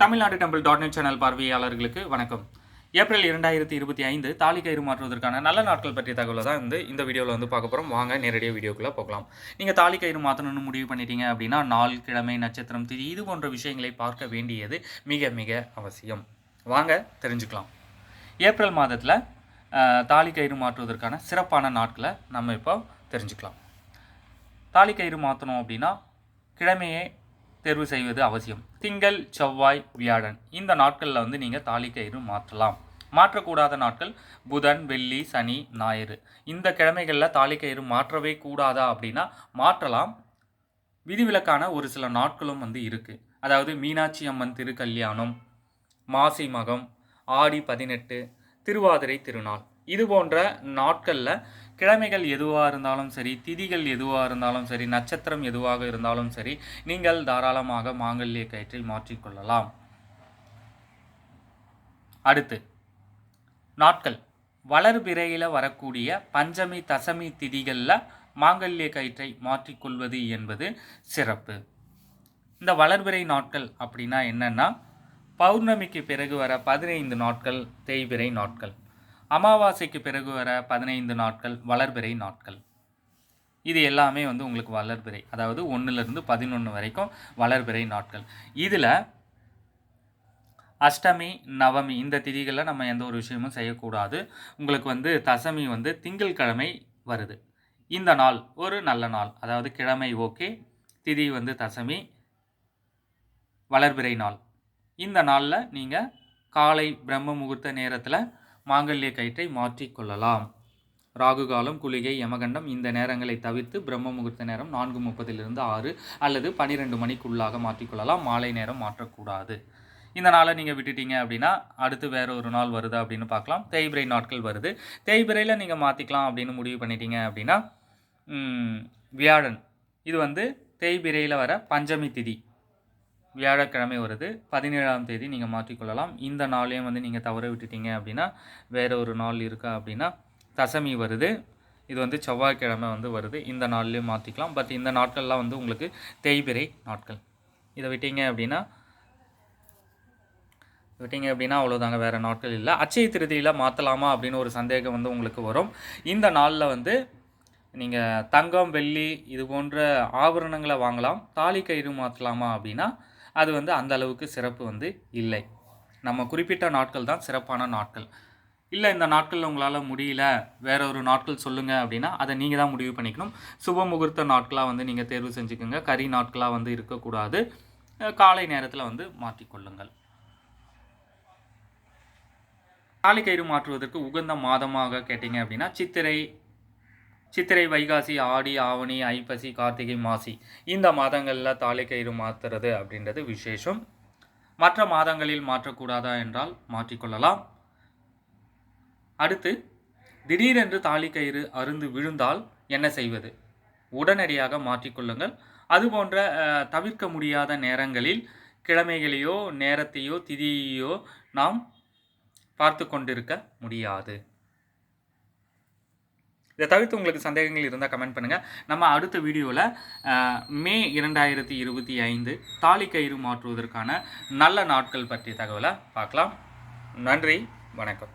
Tamil Nadu temple dot net channel பார்வையாளர்களுக்கு வணக்கம். April இரண்டாயிரத்தி இருபத்தி ஐந்து தாலி கயிறு மாற்றுவதற்கான நல்ல நாட்கள் பற்றிய தகவலை தான் வந்து இந்த வீடியோவில் வந்து பார்க்க போகிறோம் வாங்க நேரடியாக வீடியோக்குள்ளே போகலாம். நீங்கள் தாலி கயிறு மாற்றணும்னு முடிவு பண்ணிட்டீங்க அப்படின்னா நாள் கிழமை நட்சத்திரம் திதி இது போன்ற விஷயங்களை பார்க்க வேண்டியது மிக மிக அவசியம். வாங்க தெரிஞ்சுக்கலாம். ஏப்ரல் மாதத்தில் தாலி கயிறு மாற்றுவதற்கான சிறப்பான நாட்களை நம்ம இப்போ தெரிஞ்சுக்கலாம். தாலி கயிறு மாற்றணும் அப்படின்னா கிழமையே தேர்வு செய்வது அவசியம். திங்கள் செவ்வாய் வியாழன். இந்த நாட்களில் வந்து நீங்கள் தாலி கயிறு மாற்றலாம். மாற்றக்கூடாத நாட்கள் புதன் வெள்ளி சனி ஞாயிறு. இந்த கிழமைகளில் தாலி கயிறு மாற்றவே கூடாதா அப்படின்னா மாற்றலாம். விதிவிலக்கான ஒரு சில நாட்களும் வந்து இருக்குது அதாவது மீனாட்சி அம்மன் திருக்கல்யாணம் மாசி மகம் ஆடி பதினெட்டு திருவாதிரை திருநாள். இது போன்ற நாட்களில் கிழமைகள் எதுவாக இருந்தாலும் சரி திதிகள் எதுவாக இருந்தாலும் சரி நட்சத்திரம் எதுவாக இருந்தாலும் சரி நீங்கள் தாராளமாக மாங்கல்ய கயிற்றை மாற்றிக்கொள்ளலாம் அடுத்து நாட்கள். வளர்பிறையில் வரக்கூடிய பஞ்சமி தசமி திதிகளில் மாங்கல்ய கயிற்றை மாற்றிக்கொள்வது என்பது சிறப்பு. இந்த வளர்பிறை நாட்கள் அப்படின்னா என்னென்னா பௌர்ணமிக்கு பிறகு வர பதினைந்து நாட்கள் தேய்பிறை நாட்கள். அமாவாசைக்கு பிறகு வர பதினைந்து நாட்கள் வளர்பிறை நாட்கள். இது எல்லாமே வந்து உங்களுக்கு வளர்பிறை அதாவது ஒன்றுலேருந்து பதினொன்று வரைக்கும் வளர்பிறை நாட்கள். இதில் அஷ்டமி நவமி இந்த திதிகளில் நம்ம எந்த ஒரு விஷயமும் செய்யக்கூடாது. உங்களுக்கு வந்து தசமி வந்து திங்கட்கிழமை வருது. இந்த நாள் ஒரு நல்ல நாள் அதாவது கிழமை ஓகே திதி வந்து தசமி வளர்பிறை நாள். இந்த நாளில் நீங்கள் காலை பிரம்ம முகூர்த்த நேரத்தில் மாங்கல்ய கயிற்றை மாற்றிக்கொள்ளலாம். ராகு காலம் குளிகை யமகண்டம் இந்த நேரங்களை தவிர்த்து பிரம்ம முகூர்த்த நேரம் நான்கு முப்பதிலிருந்து ஆறு அல்லது பன்னிரெண்டு மணிக்குள்ளாக மாற்றிக்கொள்ளலாம். மாலை நேரம் மாற்றக்கூடாது. இந்த நாளை நீங்கள் விட்டுட்டீங்க அப்படின்னா அடுத்து வேற ஒரு நாள் வருது அப்படின்னு பார்க்கலாம். தேய்பிரை நாட்கள் வருது. தேய்பிரையில் நீங்கள் மாற்றிக்கலாம் அப்படின்னு முடிவு பண்ணிட்டீங்க அப்படின்னா வியாழன். இது வந்து தேய்பிரையில் வர பஞ்சமி திதி. வியாழக்கிழமை வருது. பதினேழாம் தேதி நீங்கள் மாற்றிக்கொள்ளலாம். இந்த நாளையும் வந்து நீங்கள் தவற விட்டுட்டீங்க அப்படின்னா வேறு ஒரு நாள் இருக்கா அப்படின்னா தசமி வருது. இது வந்து செவ்வாய்க்கிழமை வந்து வருது. இந்த நாள்லேயும் மாற்றிக்கலாம். பட் இந்த நாட்கள்லாம் வந்து உங்களுக்கு தேய்பிரை நாட்கள். இதை விட்டீங்க அப்படின்னா விட்டீங்க அப்படின்னா அவ்வளோதாங்க வேறு நாட்கள் இல்லை. அச்சய திருதியில் மாற்றலாமா அப்படின்னு ஒரு சந்தேகம் வந்து உங்களுக்கு வரும். இந்த நாளில் வந்து நீங்கள் தங்கம் வெள்ளி இது போன்ற ஆபரணங்களை வாங்கலாம். தாலி கயிறு மாற்றலாமா அப்படின்னா அது வந்து அந்த அளவுக்கு சிறப்பு வந்து இல்லை. நம்ம குறிப்பிட்ட நாட்கள் தான் சிறப்பான நாட்கள். இல்லை இந்த நாட்களில் உங்களால் முடியல வேற ஒரு நாட்கள் சொல்லுங்கள் அப்படின்னா அதை நீங்கள் தான் முடிவு பண்ணிக்கணும். சுப முகூர்த்த நாட்களாக வந்து நீங்கள் தேர்வு செஞ்சுக்கோங்க. கறி நாட்களாக வந்து இருக்கக்கூடாது. காலை நேரத்தில் வந்து மாற்றிக்கொள்ளுங்கள். தாலி கயிறு மாற்றுவதற்கு உகந்த மாதமாக கேட்டிங்க அப்படின்னா சித்திரை சித்திரை வைகாசி ஆடி ஆவணி ஐப்பசி கார்த்திகை மாசி. இந்த மாதங்களில் தாலி கயிறு மாற்றுறது அப்படின்றது விசேஷம். மற்ற மாதங்களில் மாற்றக்கூடாதா என்றால் மாற்றிக்கொள்ளலாம். அடுத்து திடீரென்று தாலி கயிறு அருந்து விழுந்தால் என்ன செய்வது? உடனடியாக மாற்றிக்கொள்ளுங்கள். அதுபோன்ற தவிர்க்க முடியாத நேரங்களில் கிழமைகளையோ நேரத்தையோ திதியையோ நாம் பார்த்து கொண்டிருக்க முடியாது. இதை தவிர்த்து உங்களுக்கு சந்தேகங்கள் இருந்தால் கமெண்ட் பண்ணுங்கள் நம்ம அடுத்த வீடியோவில் மே இரண்டாயிரத்தி இருபத்தி ஐந்து தாலி கயிறு மாற்றுவதற்கான நல்ல நாட்கள் பற்றிய தகவலை பார்க்கலாம். நன்றி வணக்கம்.